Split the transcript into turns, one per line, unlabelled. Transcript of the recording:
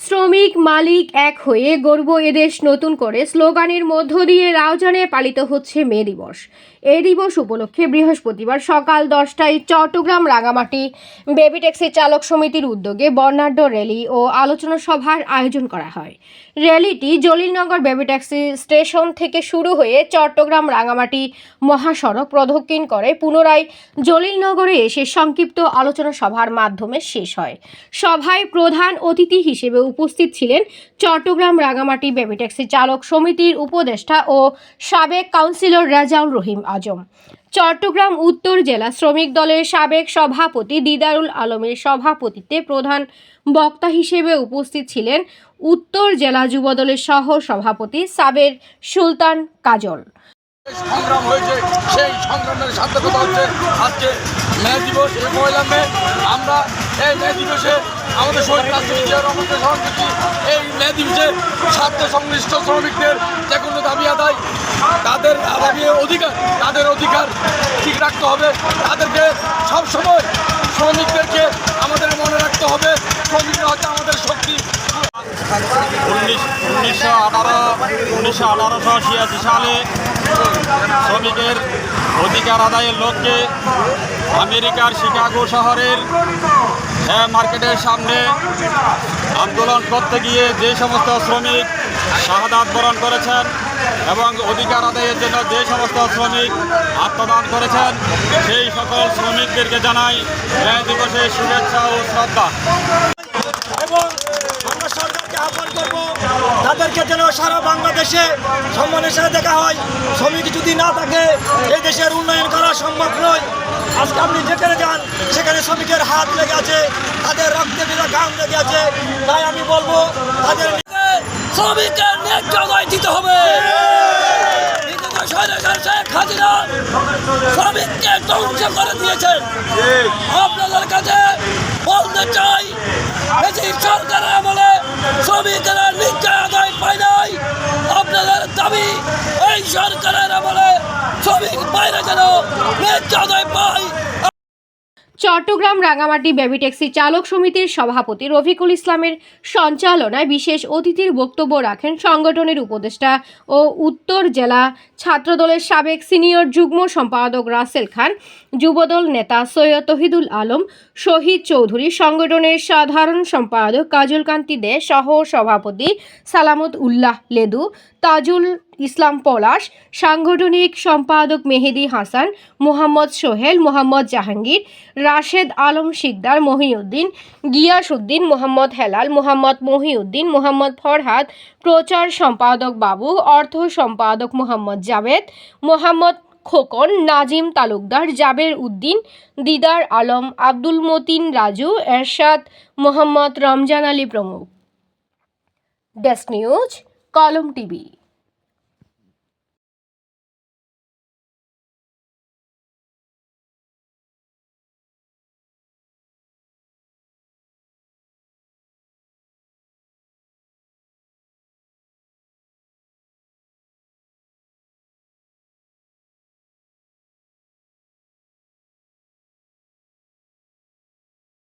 শ্রমিক মালিক এক হয়ে গর্ব এদেশ নতুন করে। স্লোগানের মধ্য দিয়ে রাউজানে পালিত হচ্ছে মে দিবস। এই দিবস উপলক্ষে বৃহস্পতিবার সকাল দশটায় চট্টগ্রাম রাঙামাটি বেবি ট্যাক্সি চালক সমিতির উদ্যোগে বর্ণাঢ্য র্যালি ও আলোচনা সভার আয়োজন করা হয়। র্যালিটি জলিলনগর বেবি ট্যাক্সি স্টেশন থেকে শুরু হয়ে চট্টগ্রাম রাঙামাটি মহাসড়ক প্রদক্ষিণ করে। পুনরায় জলিলনগরে এসে সংক্ষিপ্ত আলোচনা সভার মাধ্যমে শেষ হয়। সভায় প্রধান অতিথি হিসেবে উপস্থিত ছিলেন চট্টগ্রাম রাঙামাটি বেবি ট্যাক্সি চালক সমিতির উপদেষ্টা ও সাবেক কাউন্সিলর রাজাউল রহিম আজম। চট্টগ্রাম উত্তর জেলা শ্রমিক দলের সাবেক সভাপতি দিদারুল আলমের সভাপতিত্বে প্রধান বক্তা হিসেবে উপস্থিত ছিলেন উত্তর জেলা যুবদলের সহ সভাপতি সাবের সুলতান কাজল।
সংগ্রাম হয়েছে, সেই সংগ্রামের সার্থকতা হচ্ছে আজকে মে দিবস, এই মহিলা মে, আমরা এই মে দিবসে আমাদের শহীদ রাষ্ট্রপতি এই মে দিবসে স্বার্থ সংশ্লিষ্ট শ্রমিকদের যে কোনো দাবি আদায়, তাদের দাবি অধিকার, তাদের অধিকার ঠিক রাখতে হবে। তাদেরকে সবসময় শ্রমিকদেরকে আমাদের মনে রাখতে হবে। শ্রমিকরা হচ্ছে আমাদের শক্তি।
উনিশ, উনিশশো আঠারো, উনিশশো আঠারোশো ছিয়াশি সালে শ্রমিকের অধিকার আদায়ের লক্ষ্যে আমেরিকার শিকাগো শহরের মার্কেটের সামনে আন্দোলন করতে গিয়ে যে সমস্ত শ্রমিক শাহাদাত বরণ করেছেন এবং অধিকার আদায়ের জন্য যে সমস্ত শ্রমিক আত্মদান করেছেন, সেই সকল শ্রমিকদেরকে জানাই ন্যায় দিবসের শুভেচ্ছা ও শ্রদ্ধা
এবং আমরা সরকারকে আহ্বান করব তাদেরকে যেন সারা বাংলাদেশে সম্মানের সাথে দেখা হয়। শ্রমিক যদি না থাকে, এই দেশের উন্নয়ন করা সম্ভব নয়। আজকে আপনি যেখানে যান, সেখানে শ্রমিকের হাত লেগে আছে, তাদের রক্তে বিনা গান লেগে আছে। তাই আমি বলব, তাদের শ্রমিকের ন্যায্য দিতে হবে। হাসিনা। শ্রমিককে ধ্বংস করে দিয়েছেন আপনাদের কাছে বলতে চাই সরকারের আমলে শ্রমিকেরা নিশ্চয় আদায় পায় নাই আপনাদের দাবি এই সরকারের আমলে শ্রমিক বাইরে যেন ন্যায্য আদায় পায়
চট্টগ্রাম রাঙামাটি বেবি ট্যাক্সি চালক সমিতির সভাপতি রফিকুল ইসলামের সঞ্চালনায় বিশেষ অতিথির বক্তব্য রাখেন সংগঠনের উপদেষ্টা ও উত্তর জেলা ছাত্রদলের সাবেক সিনিয়র যুগ্ম সম্পাদক রাসেল খান, যুবদল নেতা সৈয়দ তহিদুল আলম, শহীদ চৌধুরী সংগঠনের সাধারণ সম্পাদক কাজল কান্তি দে সহ সভাপতি সালামত উল্লাহ লেদু, তাজুল ইসলাম পলাশ, সাংগঠনিক সম্পাদক মেহেদি হাসান, মোহাম্মদ সোহেল, মোহাম্মদ জাহাঙ্গীর, রাশেদ আলম শিকদার, মহিউদ্দিন গিয়াসউদ্দিন, মোহাম্মদ হেলাল, মোহাম্মদ মহিউদ্দিন, মোহাম্মদ ফরহাদ, প্রচার সম্পাদক বাবু, অর্থ সম্পাদক মোহাম্মদ জাভেদ, মোহাম্মদ খোকন, নাজিম তালুকদার, জাবের উদ্দিন, দিদার আলম, আব্দুল মতিন রাজু, এরশাদ মোহাম্মদ রমজান আলী প্রমুখ। Desk news, Kalam TV.